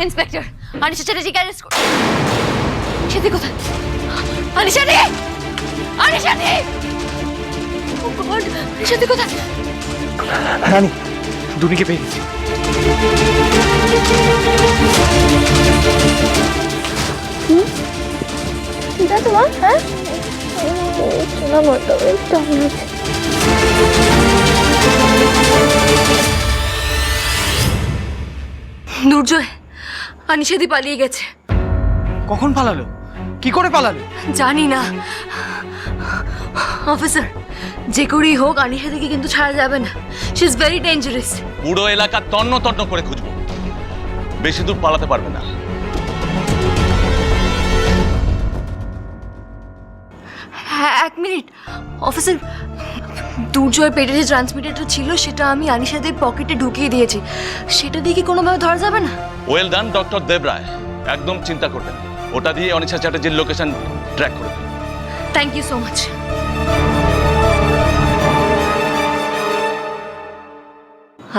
Anisha চ্যাটার্জিকে arrest করো সেদি কোথায় আনিশা রে আনিশা রে ও গড সেদি কোথায় রানী দুনিকে পেয়ে গেছি ঠিক আছে মা হ্যাঁ শোনা মতো কেমন আছে দুর্জয় আনিশাদি পালিয়ে গেছে। কখন পালালো? কি করে পালালো? জানি না। অফিসার যে করেই হোক আনিশাদিকে কিন্তু ছাড়া যাবে না। শি ইজ ভেরি ডেঞ্জারাস পুরো এলাকা তন্ন তন্ন করে খুঁজবো। বেশি দূর পালাতে পারবে না। হ্যাঁ এক মিনিট। অফিসার দুর্জয় পেটে যে ট্রান্সমিটারটা ছিল সেটা আমি আনিশাদের পকেটে ঢুকিয়ে দিয়েছি। সেটা দিয়ে কি কোনোভাবে ধরা যাবে না? ওয়েল ডান ডক্টর দেবরায় একদম চিন্তা করবেন ওটা দিয়ে অনিশা চ্যাটার্জির লোকেশন ট্র্যাক করে থ্যাংক ইউ সো মাচ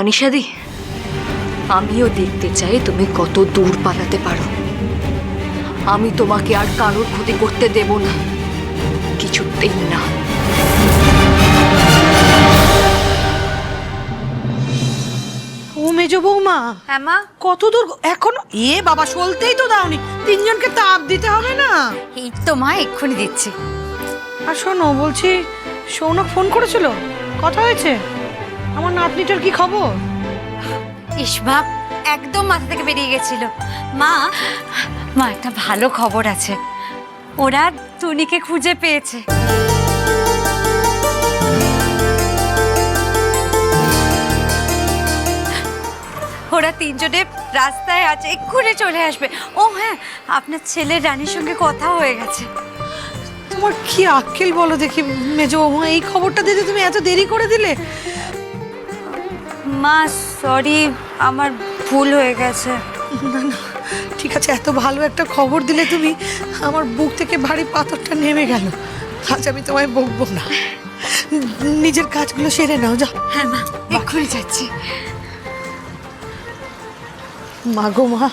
আনিশাদি আমিও দেখতে চাই তুমি কত দূর পালাতে পারো। আমি তোমাকে আর কারোর ক্ষতি করতে দেব না। কিছুতেই না। মেজো বৌমা। হ্যাঁ মা। কত দূর এখন এ বাবা সলতেই তো দাওনি। তিনজনকে তাপ দিতে হবে না। এই তো মা এক্ষুনি দিচ্ছি। আর শোনো বলছি সৌনক ফোন করেছিল? কথা হয়েছে? আমার নাতনিটার কি খবর? ইসবা একদম মাথা থেকে বেরিয়ে গেছিল। মা মা একটা ভালো খবর আছে। ওরা টুনিকে খুঁজে পেয়েছে। ওরা তিনজনে রাস্তায় আছে এক্ষুনি চলে আসবে। ও হ্যাঁ আপনার ছেলের রানীর সঙ্গে কথা হয়ে গেছে। তোমার কি আক্কেল বলো দেখি মেজো এই খবরটা দিতে তুমি এত দেরি করে দিলে? মা সরি আমার ভুল হয়ে গেছে। না না ঠিক আছে এত ভালো একটা খবর দিলে তুমি আমার বুক থেকে ভারী পাথরটা নেমে গেল। আজ আমি তোমায় বকবো না। নিজের কাজগুলো সেরে নাও যা হ্যাঁ মা এক্ষুনি যাচ্ছি। মা গো মা,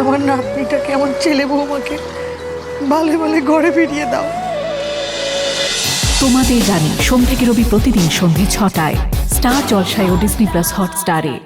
আমার নাতনিটা কেমন ছেলে বৌমাকে ভালে ভালে ঘরে ফিরিয়ে দাও। তোমাদের জানি সোম থেকে রবি প্রতিদিন সন্ধ্যে ছটায়, স্টার জলসায় ও ডিসনি প্লাস হটস্টারে।